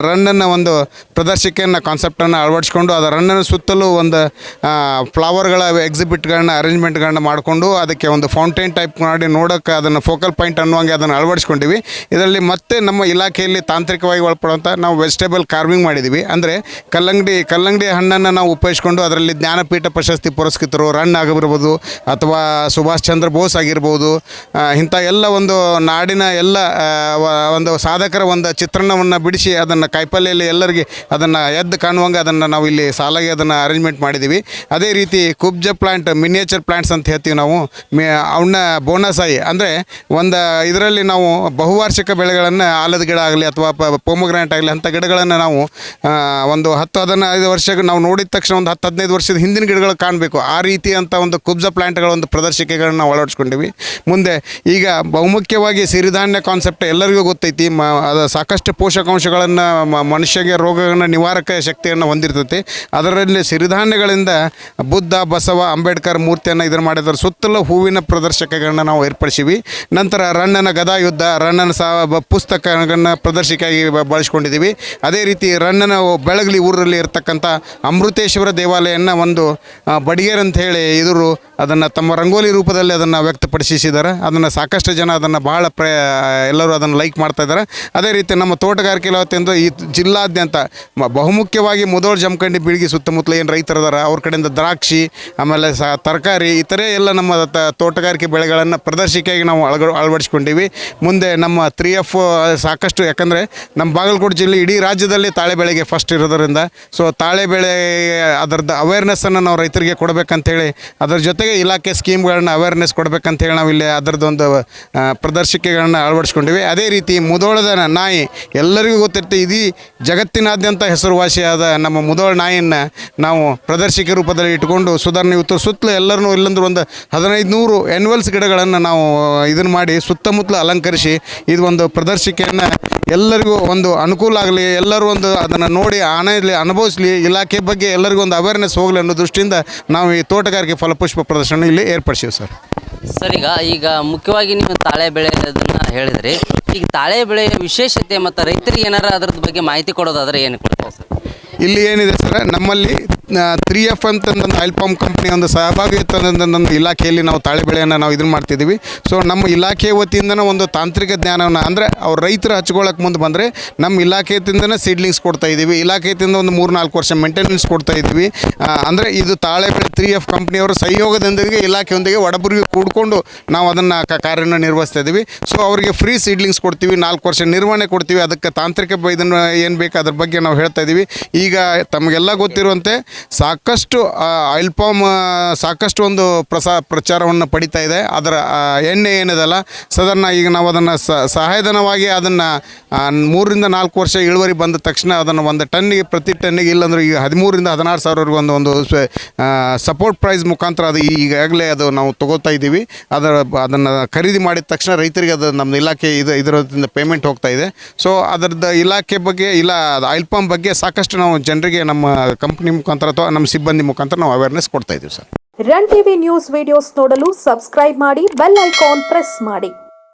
ರನ್ನನ್ನು ಒಂದು ಪ್ರದರ್ಶಿಕೆಯನ್ನ ಕಾನ್ಸೆಪ್ಟನ್ನು ಅಳವಡಿಸ್ಕೊಂಡು ಅದರ ರನ್ನನ್ನು ಸುತ್ತಲೂ ಒಂದು ಫ್ಲವರ್ಗಳ ಎಕ್ಸಿಬಿಟ್ಗಳನ್ನ ಅರೇಂಜ್ಮೆಂಟ್ಗಳನ್ನ ಮಾಡಿಕೊಂಡು ಅದಕ್ಕೆ ಒಂದು ಫೌಂಟೇನ್ ಟೈಪ್ ಮಾಡಿ ನೋಡೋಕ್ಕೆ ಅದನ್ನು ಫೋಕಲ್ ಪಾಯಿಂಟ್ ಅನ್ನುವಂಗೆ ಅದನ್ನು ಅಳವಡಿಸ್ಕೊಂಡಿವಿ. ಇದರಲ್ಲಿ ಮತ್ತೆ ನಮ್ಮ ಇಲಾಖೆಯಲ್ಲಿ ತಾಂತ್ರಿಕವಾಗಿ ಒಳಪಡುವಂಥ ನಾವು ವೆಜಿಟೇಬಲ್ ಕಾರ್ವಿಂಗ್ ಮಾಡಿದ್ದೀವಿ ಅಂದರೆ ಕಲ್ಲಂಗಡಿ ಕಲ್ಲಂಗಡಿ ಹಣ್ಣನ್ನು ನಾವು ಉಪಯೋಗಿಸ್ಕೊಂಡು ಅದರಲ್ಲಿ ಜ್ಞಾನಪೀಠ ಪ್ರಶಸ್ತಿ ಪುರಸ್ಕೃತರು, ರನ್ ಆಗಿರ್ಬೋದು ಅಥವಾ ಸುಭಾಷ್ ಚಂದ್ರ ಬೋಸ್ ಆಗಿರ್ಬೋದು ಇಂಥ ಎಲ್ಲ ಒಂದು ನಾಡಿನ ಎಲ್ಲ ಒಂದು ಸಾಧಕರ ಒಂದು ಚಿತ್ರಣವನ್ನು ಬಿಡಿಸಿ ಅದನ್ನು ಕಾಯಿಪಲ್ಯಲ್ಲಿ ಎಲ್ಲರಿಗೆ ಅದನ್ನು ಎದ್ದು ಕಾಣುವಂಗೆ ಅದನ್ನು ನಾವು ಇಲ್ಲಿ ಸಾಲಾಗಿ ಅದನ್ನು ಅರೇಂಜ್ಮೆಂಟ್ ಮಾಡಿದ್ದೀವಿ. ಅದೇ ರೀತಿ ಕುಬ್ಜ ಪ್ಲಾಂಟ್ ಮಿನಿಯೇಚರ್ ಪ್ಲಾಂಟ್ಸ್ ಅಂತ ಹೇಳ್ತೀವಿ ನಾವು. ಮಿ, ಅವನ್ನ ಬೋನಸಾಯಿ ಅಂದರೆ ಒಂದು ಇದರಲ್ಲಿ ನಾವು ಬಹುವಾರ್ಷಿಕ ಬೆಳೆಗಳನ್ನು ಆಲದ ಗಿಡ ಆಗಲಿ ಅಥವಾ ಪೋಮೋಗ್ರ್ಯಾಂಟ್ ಆಗಲಿ ಅಂಥ ಗಿಡಗಳನ್ನು ನಾವು ಒಂದು ಹತ್ತು ಹದಿನೈದು ವರ್ಷಕ್ಕೆ ನಾವು ನೋಡಿದ ತಕ್ಷಣ ಒಂದು ಹತ್ತು ಹದಿನೈದು ವರ್ಷದ ಹಿಂದಿನ ಗಿಡಗಳು ಕಾಣಬೇಕು. ಆ ರೀತಿ ಅಂತ ಒಂದು ಕುಬ್ಜ ಪ್ಲಾಂಟ್ಗಳ ಒಂದು ಪ್ರದರ್ಶಿಕೆಗಳನ್ನ ನಾವು ಅಳವಡಿಸ್ಕೊಂಡಿವಿ. ಮುಂದೆ ಈಗ ಬಹುಮುಖ್ಯವಾಗಿ ಸಿರಿಧಾನ್ಯ ಕಾನ್ಸೆಪ್ಟ್ ಎಲ್ಲರಿಗೂ ಗೊತ್ತೈತಿ. ಮ, ಅದು ಸಾಕಷ್ಟು ಪೋಷಕಾಂಶಗಳನ್ನು ಮನುಷ್ಯಗೆ ರೋಗಗಳನ್ನ ನಿವಾರಕ ಶಕ್ತಿಯನ್ನು ಹೊಂದಿರ್ತೈತಿ. ಅದರಲ್ಲಿ ಸಿರಿಧಾನ್ಯಗಳಿಂದ ಬುದ್ಧ, ಬಸವ, ಅಂಬೇಡ್ಕರ್ ಮೂರ್ತಿಯನ್ನು ಇದನ್ನು ಮಾಡಿದ್ರ. ಸುತ್ತಲೂ ಹೂವಿನ ಪ್ರದರ್ಶಕಗಳನ್ನ ನಾವು ಏರ್ಪಡಿಸಿವಿ. ನಂತರ ರಣ್ಣನ ಗದಾ ಯುದ್ಧ ರಣ್ಣನ ಸಾ ಪುಸ್ತಕಗಳನ್ನ ಪ್ರದರ್ಶಿಕೆಯಾಗಿ ಬಳಸ್ಕೊಂಡಿದ್ದೀವಿ ಅದೇ ರೀತಿ ರಣ್ಣನ ಬೆಳಗಲಿ ಊರಲ್ಲಿ ಇರ್ತಕ್ಕಂಥ ಅಮೃತೇಶ್ವರ ದೇವಾಲಯನ ಒಂದು ಬಡಿಗೇರ್ ಅಂತ ಹೇಳಿ ಇವರು ಅದನ್ನು ತಮ್ಮ ರಂಗೋಲಿ ರೂಪದಲ್ಲಿ ಅದನ್ನು ವ್ಯಕ್ತಪಡಿಸಿದ್ದಾರೆ ಅದನ್ನು ಸಾಕಷ್ಟು ಜನ ಅದನ್ನು ಭಾಳ ಎಲ್ಲರೂ ಅದನ್ನು ಲೈಕ್ ಮಾಡ್ತಾ ಇದ್ದಾರೆ. ಅದೇ ರೀತಿ ನಮ್ಮ ತೋಟಗಾರಿಕೆ ಇಲಾಖೆಯಿಂದ ಈ ಜಿಲ್ಲಾದ್ಯಂತ ಬಹುಮುಖ್ಯವಾಗಿ ಮುದೋಳ್ ಜಮಖಂಡಿ ಬೀಳ್ಗಿ ಸುತ್ತಮುತ್ತಲ ಏನು ರೈತರು ಅದಾರ ಅವ್ರ ಕಡೆಯಿಂದ ದ್ರಾಕ್ಷಿ, ಆಮೇಲೆ ಸ, ತರಕಾರಿ ಇತರೆ ಎಲ್ಲ ನಮ್ಮ ತೋಟಗಾರಿಕೆ ಬೆಳೆಗಳನ್ನು ಪ್ರದರ್ಶಿಕೆಯಾಗಿ ನಾವು ಅಳಗ, ಅಳವಡಿಸ್ಕೊಂಡಿವಿ. ಮುಂದೆ ನಮ್ಮ ತ್ರೀ ಎಫ್ ಸಾಕಷ್ಟು ಯಾಕಂದರೆ ನಮ್ಮ ಬಾಗಲಕೋಟೆ ಜಿಲ್ಲೆ ಇಡೀ ರಾಜ್ಯದಲ್ಲಿ ತಾಳೆ ಬೆಳೆಗೆ ಫಸ್ಟ್ ಇರೋದರಿಂದ. ಸೊ ತಾಳೆ ಬೆಳೆ ಅದರದ್ದು ಅವೇರ್ನೆಸ್ಸನ್ನು ನಾವು ರೈತರಿಗೆ ಕೊಡಬೇಕಂತೇಳಿ, ಅದರ ಜೊತೆಗೆ ಇಲಾಖೆ ಸ್ಕೀಮ್ಗಳನ್ನ ಅವೇರ್ನೆಸ್ ಕೊಡಬೇಕಂತೇಳಿ ನಾವು ಇಲ್ಲಿ ಅದರದ್ದೊಂದು ಪ್ರದರ್ಶಿಕೆಗಳನ್ನು ಪ್ರದರ್ಶಿಕೆಗಳನ್ನ ಅಳವಡಿಸ್ಕೊಂಡಿವಿ. ಅದೇ ರೀತಿ ಮುದೋಳದ ನಾಯಿ ಎಲ್ಲರಿಗೂ ಗೊತ್ತಿರುತ್ತೆ ಇದೀ ಜಗತ್ತಿನಾದ್ಯಂತ ಹೆಸರುವಾಸಿಯಾದ ನಮ್ಮ ಮುದೋಳ ನಾಯಿಯನ್ನು ನಾವು ಪ್ರದರ್ಶಿಕೆ ರೂಪದಲ್ಲಿ ಇಟ್ಕೊಂಡು ಸುಧಾರಣೆ ಇವತ್ತು ಸುತ್ತಲೂ ಎಲ್ಲರನ್ನೂ ಇಲ್ಲಂದ್ರೆ ಒಂದು ಹದಿನೈದು ನೂರು ಎನ್ವಲ್ಸ್ ಗಿಡಗಳನ್ನು ನಾವು ಇದನ್ನು ಮಾಡಿ ಸುತ್ತಮುತ್ತಲು ಅಲಂಕರಿಸಿ ಇದು ಒಂದು ಪ್ರದರ್ಶಿಕೆಯನ್ನು ಎಲ್ಲರಿಗೂ ಒಂದು ಅನುಕೂಲ ಆಗಲಿ ಎಲ್ಲರೂ ಒಂದು ಅದನ್ನು ನೋಡಿ ಆನಂದಲಿ ಅನುಭವಿಸಲಿ ಇಲಾಖೆ ಬಗ್ಗೆ ಎಲ್ಲರಿಗೂ ಒಂದು ಅವೇರ್ನೆಸ್ ಹೋಗಲಿ ಅನ್ನೋ ದೃಷ್ಟಿಯಿಂದ ನಾವು ಈ ತೋಟಗಾರಿಕೆ ಫಲಪುಷ್ಪ ಪ್ರದರ್ಶನ ಇಲ್ಲಿ ಏರ್ಪಡಿಸಿವಿ ಸರ್. ಸರ್ ಈಗ ಈಗ ಮುಖ್ಯವಾಗಿ ನೀವು ತಾಳೆ ಬೆಳೆಯೋದನ್ನ ಹೇಳಿದ್ರಿ. ಈಗ ತಾಳೆ ಬೆಳೆಯ ವಿಶೇಷತೆ ಮತ್ತು ರೈತರಿಗೆ ಏನಾರ ಅದ್ರದ್ದು ಬಗ್ಗೆ ಮಾಹಿತಿ ಕೊಡೋದಾದ್ರೆ ಏನು ಕೊಡ್ತಾರೆ ಸರ್? ಇಲ್ಲಿ ಏನಿದೆ ಸರ್ ನಮ್ಮಲ್ಲಿ ತ್ರೀ ಎಫ್ ಅಂತಂದು ಆಯಿಲ್ ಪಂಪ್ ಕಂಪ್ನಿ ಒಂದು ಸಹಭಾಗಿತ್ವದ ಇಲಾಖೆಯಲ್ಲಿ ನಾವು ತಾಳೆ ಬೆಳೆಯನ್ನು ನಾವು ಇದನ್ನು ಮಾಡ್ತಿದ್ದೀವಿ. ಸೊ ನಮ್ಮ ಇಲಾಖೆ ವತಿಯಿಂದನೇ ಒಂದು ತಾಂತ್ರಿಕ ಜ್ಞಾನವನ್ನು ಅಂದರೆ ಅವ್ರು ರೈತರು ಹಚ್ಕೊಳ್ಳೋಕೆ ಮುಂದೆ ಬಂದರೆ ನಮ್ಮ ಇಲಾಖೆಯಿಂದನೇ ಸೀಡ್ಲಿಂಗ್ಸ್ ಕೊಡ್ತಾ ಇದ್ದೀವಿ ಇಲಾಖೆಯಿಂದ ಒಂದು ಮೂರು ನಾಲ್ಕು ವರ್ಷ ಮೇಂಟೆನೆನ್ಸ್ ಕೊಡ್ತಾ ಇದ್ದೀವಿ ಅಂದರೆ ಇದು ತಾಳೆ ಬೆಳೆ ತ್ರೀ ಎಫ್ ಕಂಪ್ನಿಯವರು ಸಹಯೋಗದೊಂದಿಗೆ ಇಲಾಖೆಯೊಂದಿಗೆ ಒಡಬುರಿಗೆ ಕೂಡಿಕೊಂಡು ನಾವು ಅದನ್ನು ಕಾರ್ಯನ ನಿರ್ವಹಿಸ್ತಾ ಇದ್ದೀವಿ ಸೊ ಅವರಿಗೆ ಫ್ರೀ ಸೀಡ್ಲಿಂಗ್ಸ್ ಕೊಡ್ತೀವಿ. ನಾಲ್ಕು ವರ್ಷ ನಿರ್ವಹಣೆ ಕೊಡ್ತೀವಿ. ಅದಕ್ಕೆ ತಾಂತ್ರಿಕ ಇದನ್ನು ಏನು ಬೇಕು ಅದ್ರ ಬಗ್ಗೆ ನಾವು ಹೇಳ್ತಾ ಇದ್ದೀವಿ ಈಗ ತಮಗೆಲ್ಲ ಗೊತ್ತಿರುವಂತೆ ಸಾಕಷ್ಟು ಆಯಿಲ್ ಪಾಮ್ ಸಾಕಷ್ಟು ಒಂದು ಪ್ರಸಾ, ಪ್ರಚಾರವನ್ನು ಪಡಿತಾ ಇದೆ. ಅದರ ಎಣ್ಣೆ ಏನಿದೆಲ್ಲ ಸಾಧಾರಣ ಈಗ ನಾವು ಅದನ್ನು ಸಹಾಯಧನವಾಗಿ ಅದನ್ನು ಮೂರರಿಂದ ನಾಲ್ಕು ವರ್ಷ ಇಳುವರಿ ಬಂದ ತಕ್ಷಣ ಅದನ್ನು ಒಂದು ಟನ್ನಿಗೆ ಪ್ರತಿ ಟನ್ನಿಗೆ ಇಲ್ಲಾಂದ್ರೆ ಈಗ ಹದಿಮೂರಿಂದ ಹದಿನಾರು ಸಾವಿರವರೆಗೂ ಒಂದು ಒಂದು ಸಪೋರ್ಟ್ ಪ್ರೈಸ್ ಮುಖಾಂತರ ಅದು ಈಗಾಗಲೇ ಅದು ನಾವು ತಗೋತಾ ಇದ್ದೀವಿ. ಅದರ ಅದನ್ನು ಖರೀದಿ ಮಾಡಿದ ತಕ್ಷಣ ರೈತರಿಗೆ ಅದು ನಮ್ಮ ಇಲಾಖೆ ಇದು ಇದರಿಂದ ಪೇಮೆಂಟ್ ಹೋಗ್ತಾ ಇದೆ. ಸೊ ಅದರದ್ದು ಇಲಾಖೆ ಬಗ್ಗೆ, ಇಲ್ಲ ಆಯಿಲ್ ಪಂಪ್ ಬಗ್ಗೆ ಸಾಕಷ್ಟು ನಾವು ಜನರಿಗೆ ನಮ್ಮ ಕಂಪ್ನಿ ಮುಖಾಂತರ ಅಥವಾ ನಮ್ಮ ಸಿಬ್ಬಂದಿ ಮುಖಾಂತರ ನಾವು ಅವೇರ್ನೆಸ್ ಕೊಡ್ತಾ ಇದ್ದೀವಿ sir. Run TV news videos ನೋಡಲು ಸಬ್ಸ್ಕ್ರೈಬ್ ಮಾಡಿ ಬೆಲ್ ಐಕಾನ್ ಪ್ರೆಸ್ ಮಾಡಿ.